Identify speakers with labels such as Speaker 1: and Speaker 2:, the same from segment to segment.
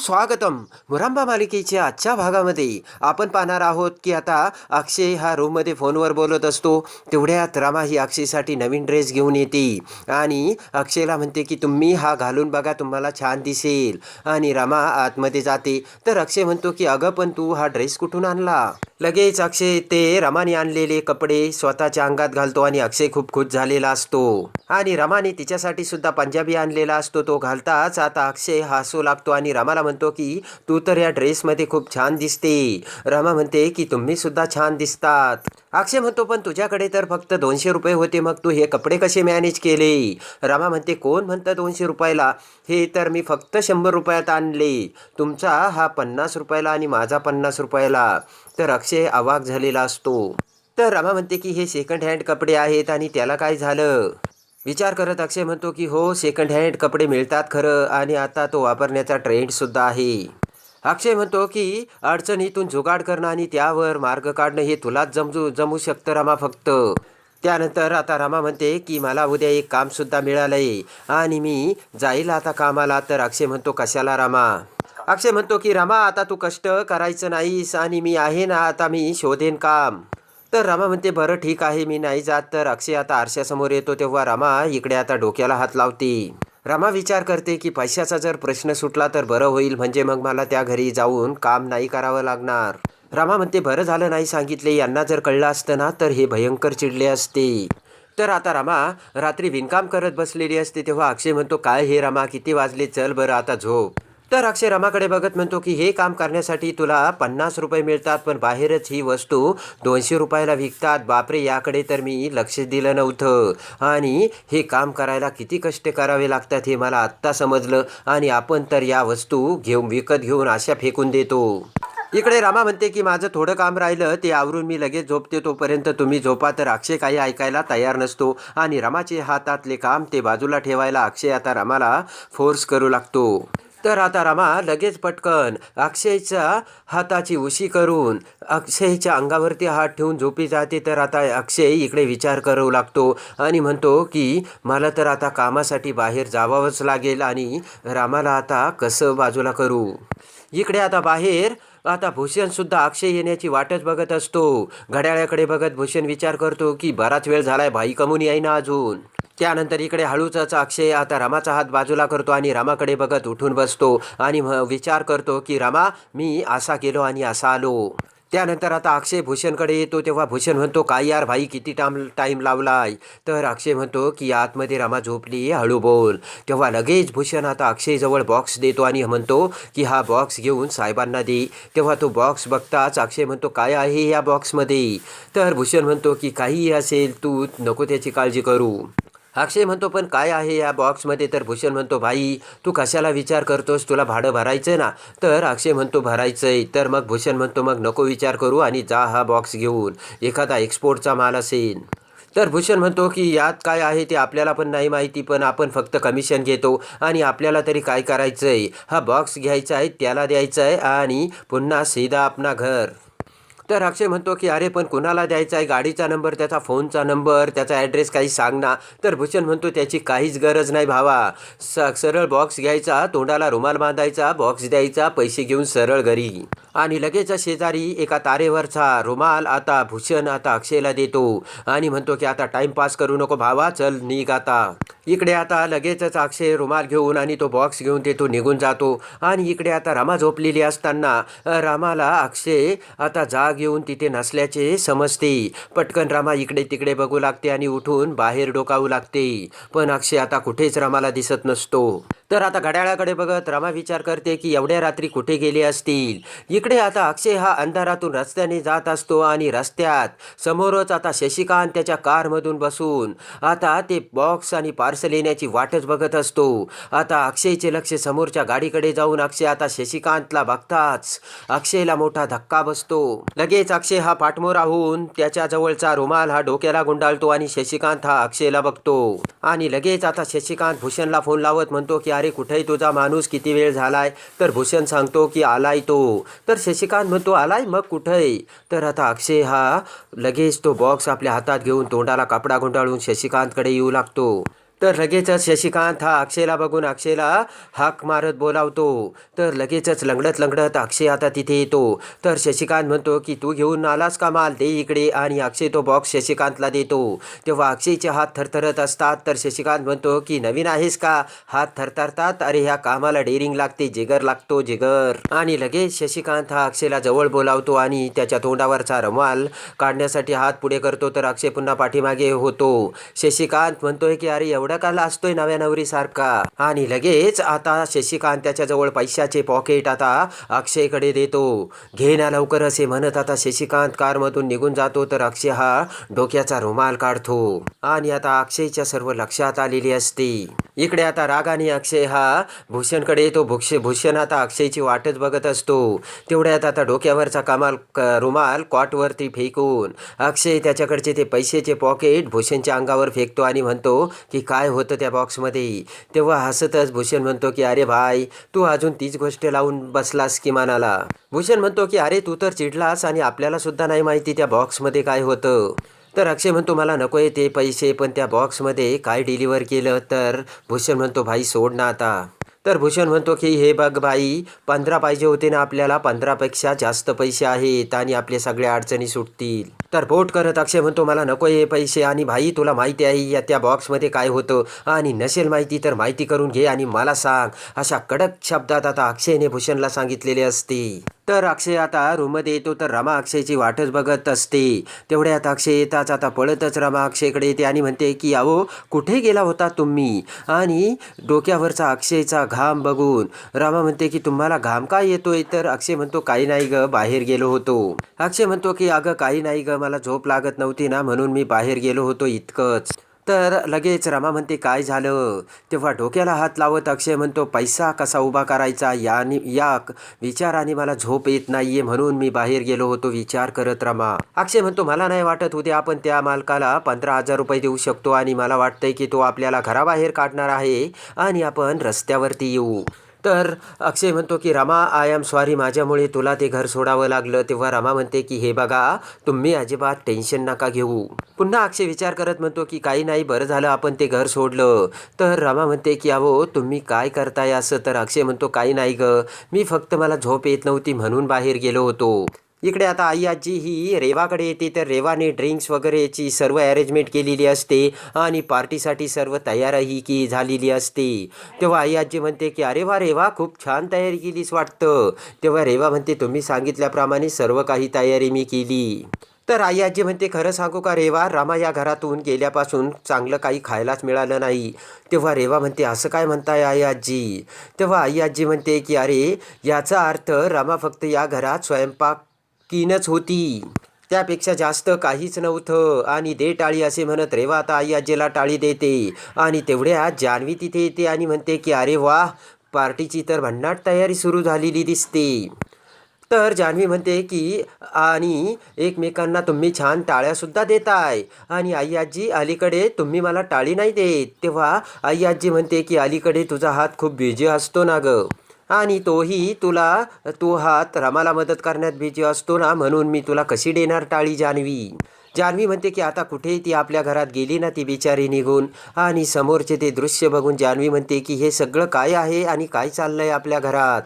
Speaker 1: स्वागतम. मुरांबा मालिकेच्या आजच्या भागामध्ये आपण पाहणार आहोत की आता अक्षय हा रूममध्ये फोनवर बोलत असतो. तेवढ्यात रमा ही अक्षयसाठी नवीन ड्रेस घेऊन येते आणि अक्षयला म्हणते की तुम्ही हा घालून बघा तुम्हाला छान दिसेल. आणि रमा आतमध्ये जाते. तर अक्षय म्हणतो की अगं पण तू हा ड्रेस कुठून आणला? लगेच अक्षय ते रमाने आणलेले कपडे स्वतःच्या अंगात घालतो आणि अक्षय खूप खुश झालेला असतो. आणि रमाने तिच्यासाठी सुद्धा पंजाबी आणलेला असतो. तो घालताच आता अक्षय हसू लागतो आणि रमाला म्हणतो की तू तर या ड्रेसमध्ये खूप छान दिसते. रमा म्हणते की तुम्ही सुद्धा छान दिसतात. अक्षय म्हणतो पण तुझ्याकडे तर फक्त दोनशे रुपये होते मग तू हे कपडे कसे मॅनेज केले? रमा म्हणते कोण म्हणतं दोनशे रुपयाला? हे तर मी फक्त शंभर रुपयात आणले. तुमचा हा पन्नास रुपयाला आणि माझा पन्नास रुपयाला. तर अक्षय अवाक झालेला असतो. तर रमा म्हणते की हे सेकंड हँड कपडे आहेत आणि त्याला काय झालं? विचार करत अक्षय म्हणतो की हो सेकंड हँड कपडे मिळतात खरं आणि आता तो वापरण्याचा ट्रेंडसुद्धा आहे. अक्षय म्हणतो की अडचणीतून जुगाड करणं आणि त्यावर मार्ग काढणं हे तुलाच जमजू जमू शकतं रमा फक्त. त्यानंतर आता रमा म्हणते की मला उद्या एक कामसुद्धा मिळालंय आणि मी जाईल आता कामाला. तर अक्षय म्हणतो कशाला रामा? अक्षय म्हणतो की रमा आता तू कष्ट करायचं नाहीस आणि मी आहे ना आता मी शोधेन काम. तर रमा म्हणते बरं ठीक आहे मी नाही जात. तर अक्षय आता आरशासमोर येतो तेव्हा रमा इकडे आता डोक्याला हात लावते. रमा विचार करते की पैशाचा जर प्रश्न सुटला तर बरं होईल म्हणजे मग मला त्या घरी जाऊन काम नाही करावं लागणार. रमा म्हणते बरं झालं नाही सांगितले. यांना जर कळलं असतं ना तर हे भयंकर चिडले असते. तर आता रमा रात्री विणकाम करत बसलेली असते तेव्हा अक्षय म्हणतो काय हे रमा किती वाजले? चल बरं आता झोप. तर अक्षय रमाकडे बघत म्हणतो की हे काम करण्यासाठी तुला पन्नास रुपये मिळतात पण बाहेरच ही वस्तू दोनशे रुपयाला विकतात. बापरे याकडे तर मी लक्ष दिलं नव्हतं. आणि हे काम करायला किती कष्ट करावे लागतात हे मला आत्ता समजलं. आणि आपण तर या वस्तू घेऊन विकत घेऊन अशा फेकून देतो. इकडे रामा म्हणते की माझं थोडं काम राहिलं ते आवरून मी लगेच झोपते. तोपर्यंत तुम्ही झोपा तर अक्षय काही ऐकायला तयार नसतो. आणि रमाचे हातातले काम ते बाजूला ठेवायला अक्षय आता रमाला फोर्स करू लागतो. तर आता रमा लगेच पटकन अक्षयच्या हाताची उशी करून अक्षयच्या अंगावरती हात ठेवून झोपी जाते. तर आता अक्षय इकडे विचार करू लागतो आणि म्हणतो की मला तर आता कामासाठी बाहेर जावावंच लागेल आणि रामाला आता कसं बाजूला करू? इकडे आता बाहेर आता भूषणसुद्धा अक्षय येण्याची वाटच बघत असतो. घड्याळ्याकडे बघत भूषण विचार करतो की बराच वेळ झालाय भाई कमून येईना अजून. त्यानंतर इकडे हळूचाच अक्षय आता रामाचा हात बाजूला करतो आणि रामाकडे बघत उठून बसतो आणि विचार करतो की रामा मी असा गेलो आणि असा आलो. त्यानंतर आता अक्षय भूषणकडे येतो तेव्हा भूषण म्हणतो काय यार भाई किती टाम टाईम लावलाय? तर अक्षय म्हणतो की आतमध्ये रमा झोपली हळू बोल. तेव्हा लगेच भूषण आता अक्षयजवळ बॉक्स देतो आणि म्हणतो की हा बॉक्स घेऊन साहेबांना दे. तेव्हा तो बॉक्स बघताच अक्षय म्हणतो काय आहे या बॉक्समध्ये तर भूषण म्हणतो की काहीही असेल तू नको त्याची काळजी करू. अक्षय म्हणतो पण काय आहे या बॉक्समध्ये? तर भूषण म्हणतो भाई तू कशाला विचार करतोस? तुला भाडं भरायचं ना. तर अक्षय म्हणतो भरायचंय. तर मग भूषण म्हणतो मग नको विचार करू आणि जा हा बॉक्स घेऊन. एखादा एक्सपोर्टचा माल असेल. तर भूषण म्हणतो की यात काय आहे ते आपल्याला पण नाही माहिती पण आपण फक्त कमिशन घेतो आणि आपल्याला तरी काय करायचं आहे हा बॉक्स घ्यायचा आहे त्याला द्यायचा आहे आणि पुन्हा सीधा आपणा घर. तर अक्षय म्हणतो की अरे पण कुणाला द्यायचा आहे गाडीचा नंबर त्याचा फोनचा नंबर त्याचा ॲड्रेस काही सांग ना. तर भूषण म्हणतो त्याची काहीच गरज नाही भावा. स सरळ बॉक्स घ्यायचा तोंडाला रुमाल बांधायचा बॉक्स द्यायचा पैसे घेऊन सरळ घरी. आणि लगेच शेजारी एका तारेवरचा रुमाल आता भूषण आता अक्षयला देतो. आणि म्हणतो की आता टाइमपास करू नको भावा चल निघ आता. इकडे आता लगेचच अक्षय रुमाल घेऊन आणि तो बॉक्स घेऊन तिथून निघून जातो. आणि इकडे आता रामा झोपलेली असताना रामाला अक्षय आता जाग येऊन तिथे नसल्याचे समजते. पटकन रामा इकडे तिकडे बघू लागते आणि उठून बाहेर डोकावू लागते. पण अक्षय आता कुठेच रामाला दिसत नसतो. तर आता घड्याळाकडे बघत रमा विचार करते की एवढ्या रात्री कुठे गेले असतील? इकडे आता अक्षय हा अंधारातून रस्त्याने जात असतो आणि रस्त्यात समोरच आता शशिकांत त्याच्या कारमधून बसून आता ते बॉक्स आणि पार्सल येण्याची वाटच बघत असतो. आता अक्षयचे लक्ष समोरच्या गाडीकडे जाऊन अक्षय आता शशिकांतला बघताच अक्षयला मोठा धक्का बसतो. लगेच अक्षय हा पाठमोरा होऊन त्याच्याजवळचा रुमाल हा डोक्याला गुंडाळतो आणि शशिकांत हा अक्षयला बघतो. आणि लगेच आता शशिकांत भूषणला फोन लावत म्हणतो की अरे कुठेही तुझा माणूस किती वेळ झालाय? तर भूषण सांगतो की आलाय तो. तर शशिकांत म्हणतो आलाय? मग कुठे? तर आता अक्षय हा लगेच तो बॉक्स आपल्या हातात घेऊन तोंडाला कपडा गुंडाळून शशिकांतकडे येऊ लागतो. तर लगेचच शशिकांत हा अक्षयला बघून अक्षयला हाक मारत बोलावतो. तर लगेचच लंगडत लंगडत अक्षय आता तिथे येतो. तर शशिकांत म्हणतो की तू घेऊन आलास का माल? दे इकडे. आणि अक्षय तो बॉक्स शशिकांतला देतो. तेव्हा अक्षयचे हात थरथरत असतात. तर शशिकांत म्हणतो की नवीन आहेस का? हात थरथरतात. अरे ह्या कामाला डेरिंग लागते. जिगर लागतो जिगर. आणि लगेच शशिकांत हा अक्षयला जवळ बोलावतो आणि त्याच्या तोंडावरचा रुमाल काढण्यासाठी हात पुढे करतो. तर अक्षय पुन्हा पाठीमागे होतो. शशिकांत म्हणतोय की अरे एवढा का असतोय नव्या नवरीसारखा आणि लगेच आता शशिकांत त्याच्याजवळ पैशाचे पॉकेट आता अक्षयकडे देतो. घे ना लवकर असे म्हणत आता शशिकांत कारमधून निघून जातो. तर अक्षय हा डोक्याचा रुमाल काढतो. आणि आता अक्षयच्या सर्व लक्षात आलेली असते. इकडे आता रागाने अक्षय हा भूषणकडे येतो. भूक्ष भूषण आता अक्षयची वाटच बघत असतो. तेवढ्यात आता डोक्यावरचा कमाल रुमाल कॉटवरती फेकून अक्षय त्याच्याकडचे ते पैशाचे पॉकेट भूषणच्या अंगावर फेकतो आणि म्हणतो की काय काय होतं त्या बॉक्समध्ये तेव्हा हसतच भूषण म्हणतो की अरे भाई तू अजून तीच गोष्ट लावून बसलास की भूषण म्हणतो की अरे तू तर चिडलास आणि आपल्याला सुद्धा नाही माहिती त्या बॉक्समध्ये काय होतं. तर अक्षय म्हणतो मला नको आहे ते पैसे पण त्या बॉक्समध्ये काय डिलिव्हर केलं तर? भूषण म्हणतो भाई सोड ना आता. तर भूषण म्हणतो की हे बघ बाई पंधरा पाहिजे होते ना आपल्याला पंधरापेक्षा जास्त पैसे आहेत आणि आपल्या सगळ्या अडचणी सुटतील. तर बोट करत अक्षय म्हणतो मला नको हे पैसे आणि भाई तुला माहिती आहे या त्या बॉक्समध्ये काय होतं. आणि नसेल माहिती तर माहिती करून घे आणि मला सांग. अशा कडक शब्दात आता अक्षयने भूषणला सांगितलेले असते. तर अक्षय आता रूममध्ये येतो तर रमा अक्षयची वाटच बघत असते. तेवढ्यात अक्षय येताच आता पळतच रमा अक्षयकडे येते आणि म्हणते की अहो कुठे गेला होता तुम्ही? आणि डोक्यावरचा अक्षयचा घाम बघून रमा म्हणते की तुम्हाला घाम काय येतोय? तर अक्षय म्हणतो काही नाही ग बाहेर गेलो होतो. अक्षय म्हणतो की अगं काही नाही ग मला झोप लागत नव्हती ना म्हणून मी बाहेर गेलो होतो इतकंच. तर लगेच रमा म्हणते काय झालं? तेव्हा डोक्याला हात लावत अक्षय म्हणतो पैसा कसा उभा करायचा? यानी या क- विचाराने मला झोप येत नाहीये म्हणून मी बाहेर गेलो होतो विचार करत रमा. अक्षय म्हणतो मला नाही वाटत उद्या आपण त्या मालकाला पंधरा हजार रुपये देऊ शकतो आणि मला वाटतंय की तो आपल्याला घराबाहेर काढणार आहे आणि आपण रस्त्यावरती येऊ. तर अक्षय म्हणतो की रमा आय एम सॉरी माझ्यामुळे तुला ते घर सोडावं लागलं. तेव्हा रमा म्हणते की हे बघा तुम्ही अजिबात टेन्शन नका घेऊ. पुन्हा अक्षय विचार करत म्हणतो की काही नाही बरं झालं आपण ते घर सोडलं. तर रमा म्हणते की अहो तुम्ही काय करताय असं? तर अक्षय म्हणतो काही नाही ग. मी फक्त मला झोप येत नव्हती म्हणून बाहेर गेलो होतो. इकडे आता आई आजी ही रेवाकडे येते तर रेवाने ड्रिंक्स वगैरेची सर्व अरेंजमेंट केलेली असते आणि पार्टीसाठी सर्व तयारही की झालेली असते. तेव्हा आई आजी म्हणते की अरे वा रेवा खूप छान तयारी केलीस वाटतं. तेव्हा रेवा म्हणते तुम्ही सांगितल्याप्रमाणे सर्व काही तयारी मी केली. तर आई आजी म्हणते खरं सांगू का रेवा रामा या घरातून गेल्यापासून चांगलं काही खायलाच मिळालं नाही. तेव्हा रेवा म्हणते असं काय म्हणताय आई आजी? तेव्हा आई आजी म्हणते की अरे याचा अर्थ रामा फक्त या घरात स्वयंपाक कीनच होती. त्यापेक्षा जास्त काहीच नव्हतं. आणि दे टाळी असे म्हणत रेवा आता आई आजीला टाळी देते. आणि तेवढ्या जान्हवी तिथे येते आणि म्हणते की अरे वा पार्टीची तर भन्नाट तयारी सुरू झालेली दिसते. तर जान्हवी म्हणते की आणि एकमेकांना तुम्ही छान टाळ्यासुद्धा देताय. आणि आई आजी अलीकडे तुम्ही मला टाळी नाही देत. तेव्हा आई आजी म्हणते की अलीकडे तुझा हात खूप बिझी असतो ना गं. आणि तोही तुला तो हात रामाला मदत करण्यात भीजी असतो ना म्हणून मी तुला कशी देणार टाळी जान्हवी? जान्हवी म्हणते की आता कुठे ती आपल्या घरात गेली ना ती बिचारी निघून. आणि समोरचे ते दृश्य बघून जान्हवी म्हणते की हे सगळं काय आहे आणि काय चाललंय आपल्या घरात?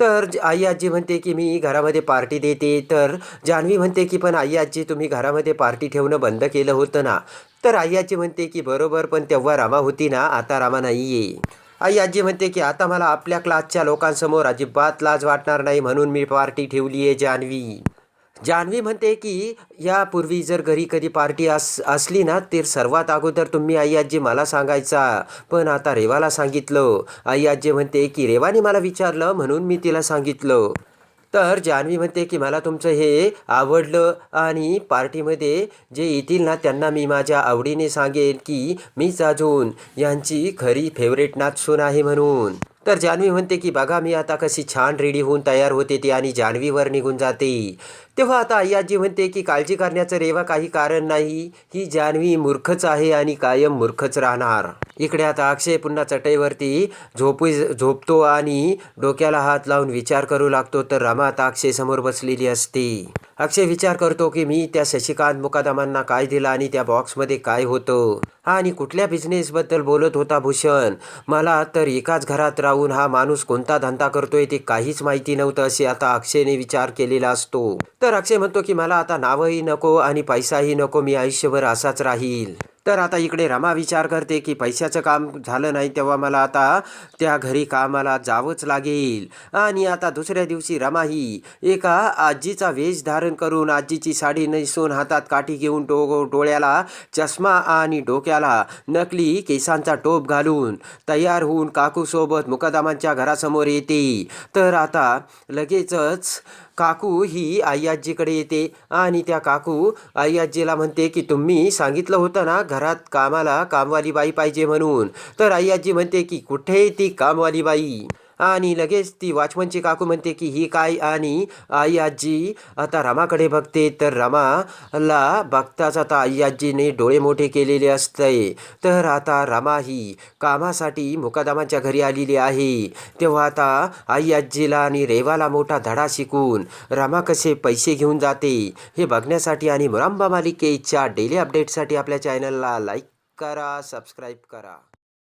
Speaker 1: तर आई आजी म्हणते की मी घरामध्ये पार्टी देते. तर जान्हवी म्हणते की पण आई आजी तुम्ही घरामध्ये पार्टी ठेवणं बंद केलं होतं ना? तर आई आजी म्हणते की बरोबर पण तेव्हा रामा होती ना आता रामा नाही आहे आई आजी म्हणते की आता मला आपल्या क्लासच्या लोकांसमोर अजिबात लाज वाटणार नाही म्हणून मी पार्टी ठेवली आहे जान्हवी जान्हवी म्हणते की यापूर्वी जर घरी कधी पार्टी अस असली ना तर सर्वात अगोदर तुम्ही आई आजी मला सांगायचा. पण आता रेवाला सांगितलं. आई आजी म्हणते की रेवाने मला विचारलं म्हणून मी तिला सांगितलं. तर जान्हवी म्हणते की मला तुमचं हे आवडलं आणि पार्टीमध्ये जे येतील ना त्यांना मी माझ्या आवडीने सांगेन की मीच अजून यांची खरी फेवरेट नाचसून आहे म्हणून. तर जान्हवी म्हणते की बघा मी आता कशी छान रेडी होऊन तयार होते ती आणि जान्हवीवर निघून जाते. तेव्हा आता आई आजी म्हणते की काळजी करण्याचं रेवा काही कारण नाही. ही जान्हवी मूर्खच आहे आणि कायम मूर्खच राहणार. इकडे आता अक्षय पुन्हा चटईवरती झोपू झोपतो आणि डोक्याला हात लावून विचार करू लागतो तर रमा आता अक्षय समोर बसलेली असते. अक्षय विचार करतो की मी त्या शशिकांत मुकादमांना काय दिलं आणि त्या बॉक्समध्ये काय होतं? हा आणि कुठल्या बिझनेसबद्दल बोलत होता भूषण? मला तर एकाच घरात राहून हा माणूस कोणता धंदा करतोय ते काहीच माहिती नव्हतं असे आता अक्षयने विचार केलेला असतो. तर अक्षय म्हणतो की मला आता नावही नको आणि पैसाही नको मी आयुष्यभर असाच राहील. तर आता इकडे रमा विचार करते की पैशाचं काम झालं नाही तेव्हा मला आता त्या घरी कामाला जावंच लागेल. आणि आता दुसऱ्या दिवशी रमा ही एका आजीचा वेश धारण करून आजीची साडी नेसून हातात काठी घेऊन टो डोळ्याला चष्मा आणि डोक्याला नकली केसांचा टोप घालून तयार होऊन काकूसोबत मुकदमांच्या घरासमोर येते. तर आता लगेचच काकू ही आई आजीकडे येते आणि त्या काकू आई आजीला म्हणते की तुम्ही सांगितलं होतं ना घरात कामाला कामवाली बाई पाहिजे म्हणून. तर आई आजी म्हणते की कुठे ती कामवाली बाई? आणि लगेच ती वॉचमनची काकू म्हणते की ही काय आणि आई आजी आता रमाकडे बघते तर रमाला बघताच आता आई आजीने डोळे मोठे केलेले असते तर आता रमा ही कामासाठी मुकादमाच्या घरी आलेली आहे. तेव्हा आता आई आजीला आणि रेवाला मोठा धडा शिकून रमा कसे पैसे घेऊन जाते हे बघण्यासाठी आणि मुरांबा मालिकेच्या डेली अपडेटसाठी आपल्या चॅनलला लाईक करा सबस्क्राईब करा.